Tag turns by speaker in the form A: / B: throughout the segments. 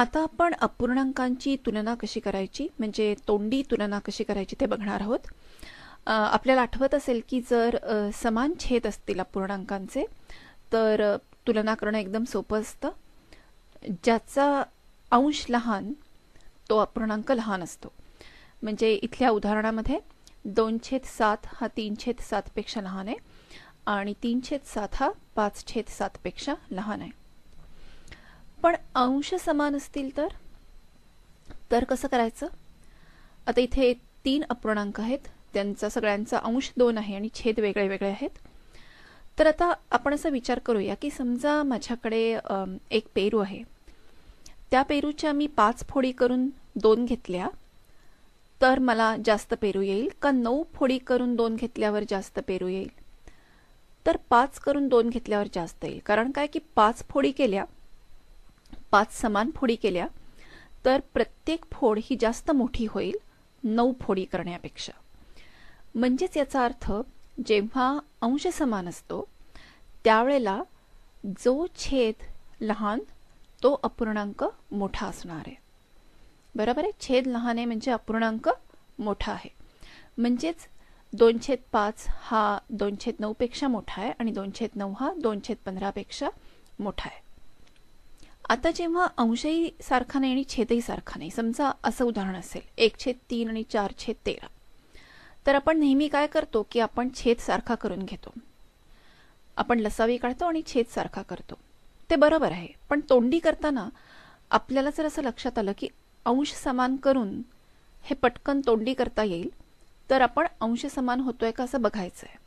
A: आता आपण अपूर्णांकांची तुलना कशी करायची? म्हणजे तोंडी तुलना कशी करायची ते बघणार आहोत. आपल्याला आठवत असेल की जर समान छेद असतील अपूर्णांकांचे तर तुलना करणं एकदम सोपं असतं. ज्याचा अंश लहान तो अपूर्णांक लहान असतो. म्हणजे इथल्या उदाहरणामध्ये दोन छेद सात हा तीन छेद सातपेक्षा लहान आहे आणि तीन छेद सात हा पाच छेद सातपेक्षा लहान आहे. पण अंश समान असतील तर? तर कसं करायचं? आता इथे तीन अपूर्णांक आहेत. त्यांचा सगळ्यांचा अंश दोन आहे आणि छेद वेगळे वेगळे आहेत. तर आता आपण असा विचार करूया की समजा माझ्याकडे एक पेरू आहे. त्या पेरूच्या मी पाच फोडी करून दोन घेतल्या तर मला जास्त पेरू येईल का नऊ फोडी करून दोन घेतल्यावर जास्त पेरू येईल? तर पाच करून दोन घेतल्यावर जास्त येईल. कारण काय? की पाच फोडी केल्या पाच समान फोडी केल्या तर प्रत्येक फोड ही जास्त मोठी होईल नऊ फोडी करण्यापेक्षा. म्हणजेच याचा अर्थ जेव्हा अंश समान असतो त्यावेळेला जो छेद लहान तो अपूर्णांक मोठा असणार आहे. बरोबर आहे? छेद लहान आहे म्हणजे अपूर्णांक मोठा आहे. म्हणजेच दोनशेत पाच हा दोनशेत नऊपेक्षा मोठा आहे आणि दोनशेत नऊ हा दोनशेत पंधरापेक्षा मोठा आहे. आता जेव्हा अंशही सारखा नाही आणि छेदही सारखा नाही समजा असं उदाहरण असेल एक छेद तीन आणि चार छेद तेरा. तर आपण नेहमी काय करतो की आपण छेद सारखा करून घेतो. आपण लसावी काढतो आणि छेद सारखा करतो. ते बरोबर आहे पण तोंडी करताना आपल्याला जर असं लक्षात आलं की अंश समान करून हे पटकन तोंडी करता येईल तर आपण अंश समान होतोय का असं बघायचं आहे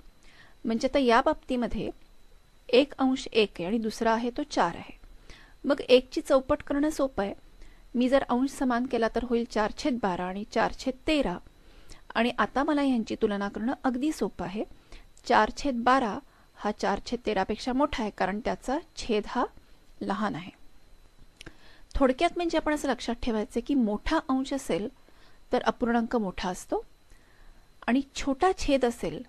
A: म्हणजे आता या बाबतीमध्ये एक अंश एक आहे आणि दुसरा आहे तो चार आहे. मग एकची चौपट करणं सोपं आहे. मी जर अंश समान केला तर होईल चार छेद बारा आणि चार छेद तेरा. आणि आता मला यांची तुलना करणं अगदी सोपं आहे. चार छेद बारा हा चार छेद तेरापेक्षा मोठा आहे कारण त्याचा छेद हा लहान आहे. थोडक्यात म्हणजे आपण असं लक्षात ठेवायचं की मोठा अंश असेल तर अपूर्णांक मोठा असतो. आणि छोटा छेद असेल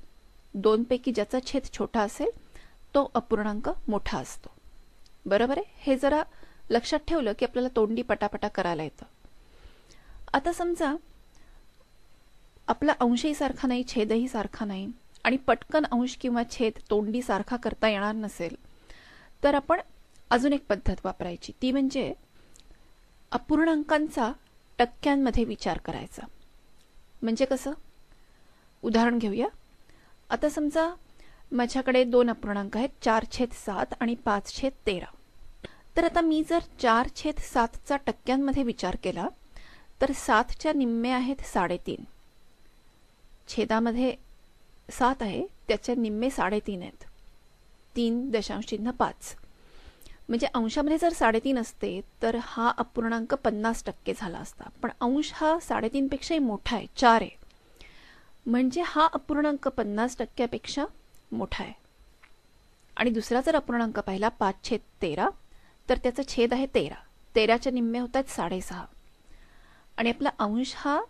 A: दोनपैकी ज्याचा छेद छोटा असेल तो अपूर्णांक मोठा असतो. बरोबर आहे? हे जरा लक्षात ठेवलं की आपल्याला तोंडी पटापटा करायला येतं. आता समजा आपला अंशही सारखा नाही छेदही सारखा नाही आणि पटकन अंश किंवा छेद तोंडी सारखा करता येणार नसेल तर आपण अजून एक पद्धत वापरायची. ती म्हणजे अपूर्णांकांचा टक्क्यांमध्ये विचार करायचा. म्हणजे कसं? उदाहरण घेऊया. आता समजा माझ्याकडे दोन अपूर्णांक आहेत चार छेद सात आणि पाच छेद तेरा. तर आता मी जर चार छेद सातचा टक्क्यांमध्ये विचार केला तर सातच्या निम्मे आहेत साडेतीन. छेदामध्ये सात आहे त्याच्या निम्मे साडेतीन आहेत. तीन दशांश चिन्ह पाच. म्हणजे अंशामध्ये जर साडेतीन असते तर हा अपूर्णांक पन्नास टक्के झाला असता. पण अंश हा साडेतीनपेक्षाही मोठा आहे चार आहे. म्हणजे हा अपूर्णांक पन्नास टक्क्यापेक्षा मोठा आहे. आणि दुसरा जर अपूर्णांक पाहिला पाच छेद तेरा तर त्याचा छेद आहे तेरा. तेराच्या निम्मे होत आहेत साडेसहा. आणि आपला अंश हा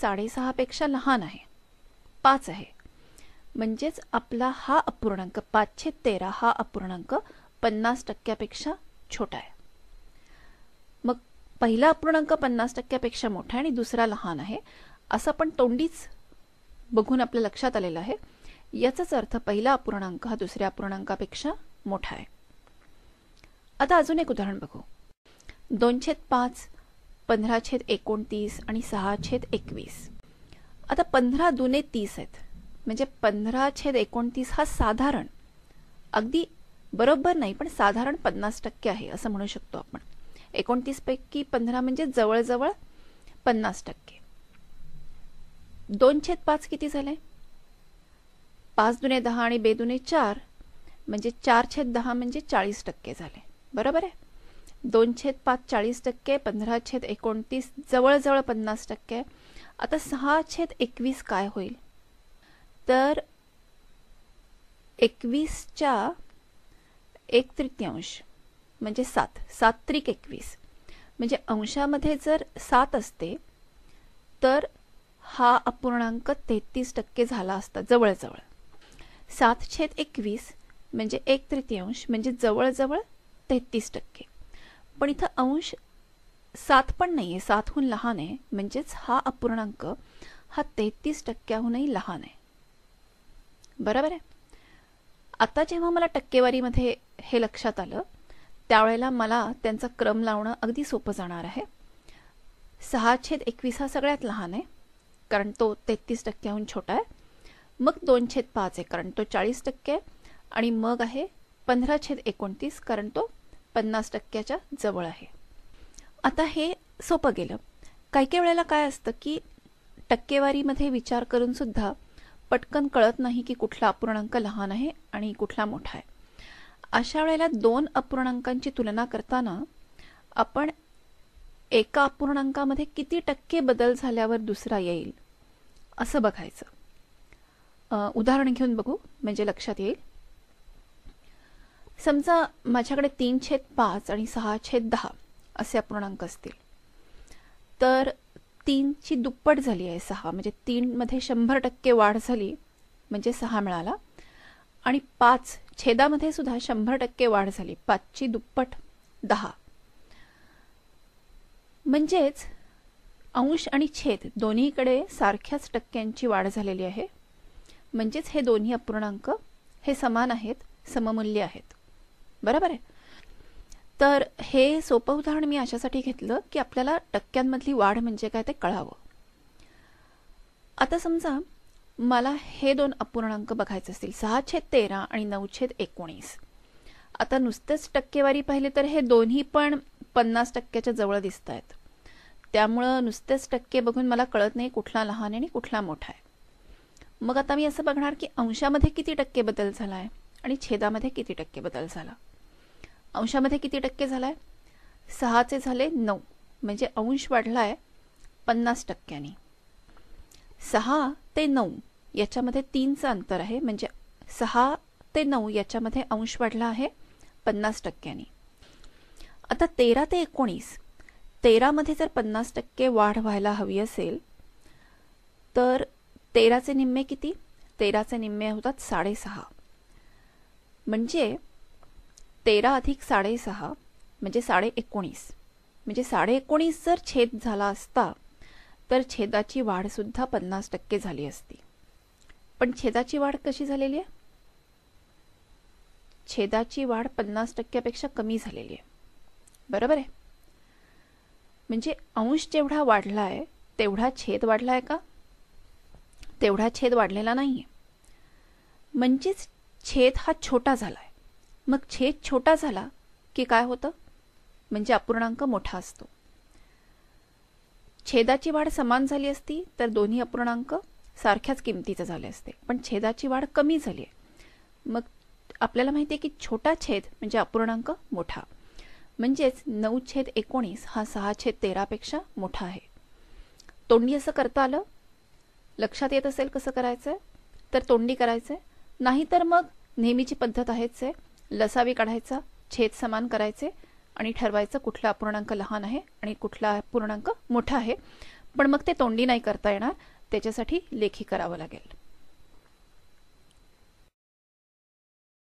A: साडेसहापेक्षा लहान आहे. पाच आहे. म्हणजेच आपला हा अपूर्णांक पाचशे तेरा हा अपूर्णांक पन्नास टक्क्यापेक्षा छोटा आहे. मग पहिला अपूर्णांक पन्नास टक्क्यापेक्षा मोठा आहे आणि दुसरा लहान आहे. असं आपण तोंडीच बघून आपल्या लक्षात आलेलं आहे. याचाच अर्थ पहिला अपूर्णांक हा दुसऱ्या अपूर्णांकापेक्षा मोठा आहे. आता अजून एक उदाहरण बघू. दोन छेद पाच पंधरा छेद एकोणतीस आणि सहा छेद एकवीस. आता पंधरा दुने तीस आहेत. म्हणजे पंधरा छेद एकोणतीस हा साधारण. अगदी बरोबर नाही पण साधारण पन्नास टक्के आहे असं म्हणू शकतो आपण. एकोणतीसपैकी पंधरा म्हणजे जवळजवळ पन्नास टक्के. दोन छेद पाच किती झाले? पाच दुने दहा आणि बेदुने चार म्हणजे चार छेद दहा म्हणजे चाळीस टक्के झाले. बरोबर आहे? दोन छेद पाच चाळीस टक्के पंधरा छेद एकोणतीस जवळजवळ पन्नास टक्के. आता सहा छेद एकवीस काय होईल? तर एकवीसच्या एक तृतीयांश म्हणजे सात सात त्रिक एकवीस. म्हणजे अंशामध्ये जर सात असते तर हा अपूर्णांक तेहतीस टक्के झाला असता जवळजवळ. सात छेद एकवीस म्हणजे एक तृतीयांश म्हणजे जवळजवळ तेहतीस टक्के. पण इथं अंश सात पण नाही आहे सातहून लहान आहे. म्हणजेच हा अपूर्णांक हा तेहतीस टक्क्याहूनही लहान आहे. बरोबर आहे? आता जेव्हा मला टक्केवारीमध्ये हे लक्षात आलं त्यावेळेला मला त्यांचा क्रम लावणं अगदी सोपं जाणार आहे. सहा छेद एकवीस हा सगळ्यात लहान आहे कारण तो तेहतीस टक्क्याहून छोटा आहे. मग दोन छेद पाच आहे कारण तो चाळीस टक्के आणि मग आहे पंधरा छेद एकोणतीस कारण तो पन्नास टक्क्याच्या जवळ आहे. आता हे सोपं गेलं. काही काही वेळेला काय असतं की टक्केवारीमध्ये विचार करून सुद्धा पटकन कळत नाही की कुठला अपूर्णांक लहान आहे आणि कुठला मोठा आहे. अशा वेळेला दोन अपूर्णांकांची तुलना करताना आपण एका अपूर्णांकामध्ये किती टक्के बदल झाल्यावर दुसरा येईल असं बघायचं. उदाहरण घेऊन बघू म्हणजे लक्षात येईल. समजा माझ्याकडे तीन छेद पाच आणि सहा छेद दहा असे अपूर्णांक असतील. तर तीनची दुप्पट झाली आहे सहा म्हणजे तीनमध्ये शंभर टक्के वाढ झाली म्हणजे सहा मिळाला. आणि पाच छेदामध्ये सुद्धा शंभर टक्के वाढ झाली पाचची दुप्पट दहा. म्हणजेच अंश आणि छेद दोन्हीकडे सारख्याच टक्क्यांची वाढ झालेली आहे. म्हणजेच हे दोन्ही अपूर्णांक हे समान आहेत सममूल्य आहेत. बरोबर आहे? तर हे सोपं उदाहरण मी अशासाठी घेतलं की आपल्याला टक्क्यांमधली वाढ म्हणजे काय ते कळावं. आता समजा मला हे दोन अपूर्णांक बघायचे असतील सहा छेद तेरा आणि नऊ छेद एकोणीस. आता नुसतेच टक्केवारी पाहिले तर हे दोन्ही पण पन्नास टक्क्याच्या जवळ दिसत आहेत त्यामुळं नुसतेच टक्के बघून मला कळत नाही कुठला लहान आणि कुठला मोठा आहे. मग आता मी असं बघणार की अंशामध्ये किती टक्के बदल झाला आहे आणि छेदामध्ये किती टक्के बदल झाला. अंशामध्ये किती टक्के झाला आहे सहाचे झाले नऊ. म्हणजे अंश वाढला आहे पन्नास टक्क्यांनी. सहा ते नऊ याच्यामध्ये तीनचं अंतर आहे. म्हणजे सहा ते नऊ याच्यामध्ये अंश वाढला आहे पन्नास टक्क्यांनी. आता तेरा ते एकोणीस. तेरामध्ये जर पन्नास टक्के वाढ व्हायला हवी असेल तर तेराचे निम्मे किती? तेराचे निम्मे होतात साडेसहा. म्हणजे तेरा अधिक साडेसहा म्हणजे साडे एकोणीस म्हणजे साडे एकोणीस जर छेद झाला असता तर छेदाची वाढ सुद्धा पन्नास टक्के झाली असती. पण छेदाची वाढ कशी झालेली आहे? छेदाची वाढ पन्नास टक्क्यापेक्षा कमी झालेली आहे. बरोबर आहे? म्हणजे अंश जेवढा वाढला आहे तेवढा छेद वाढला आहे का? तेवढा छेद वाढलेला नाहीये. म्हणजेच छेद हा छोटा झालाय. मग छेद छोटा झाला की काय होतं? म्हणजे अपूर्णांक मोठा असतो. छेदाची वाढ समान झाली असती तर दोन्ही अपूर्णांक सारख्याच किमतीचे झाले असते. पण छेदाची वाढ कमी झाली आहे मग आपल्याला माहिती आहे की छोटा छेद म्हणजे अपूर्णांक मोठा. म्हणजेच नऊ छेद एकोणीस हा सहा छेद तेरापेक्षा मोठा आहे. तोंडी असं करता आलं लक्षात येत असेल कसं करायचं तर तोंडी करायचंय. नाहीतर मग नेहमीची पद्धत आहेच आहे. लसावी काढायचा छेद समान करायचे आणि ठरवायचं कुठला अपूर्णांक लहान आहे आणि कुठला अपूर्णांक मोठा आहे. पण मग ते तोंडी नाही करता येणार. त्याच्यासाठी लेखी करावं लागेल.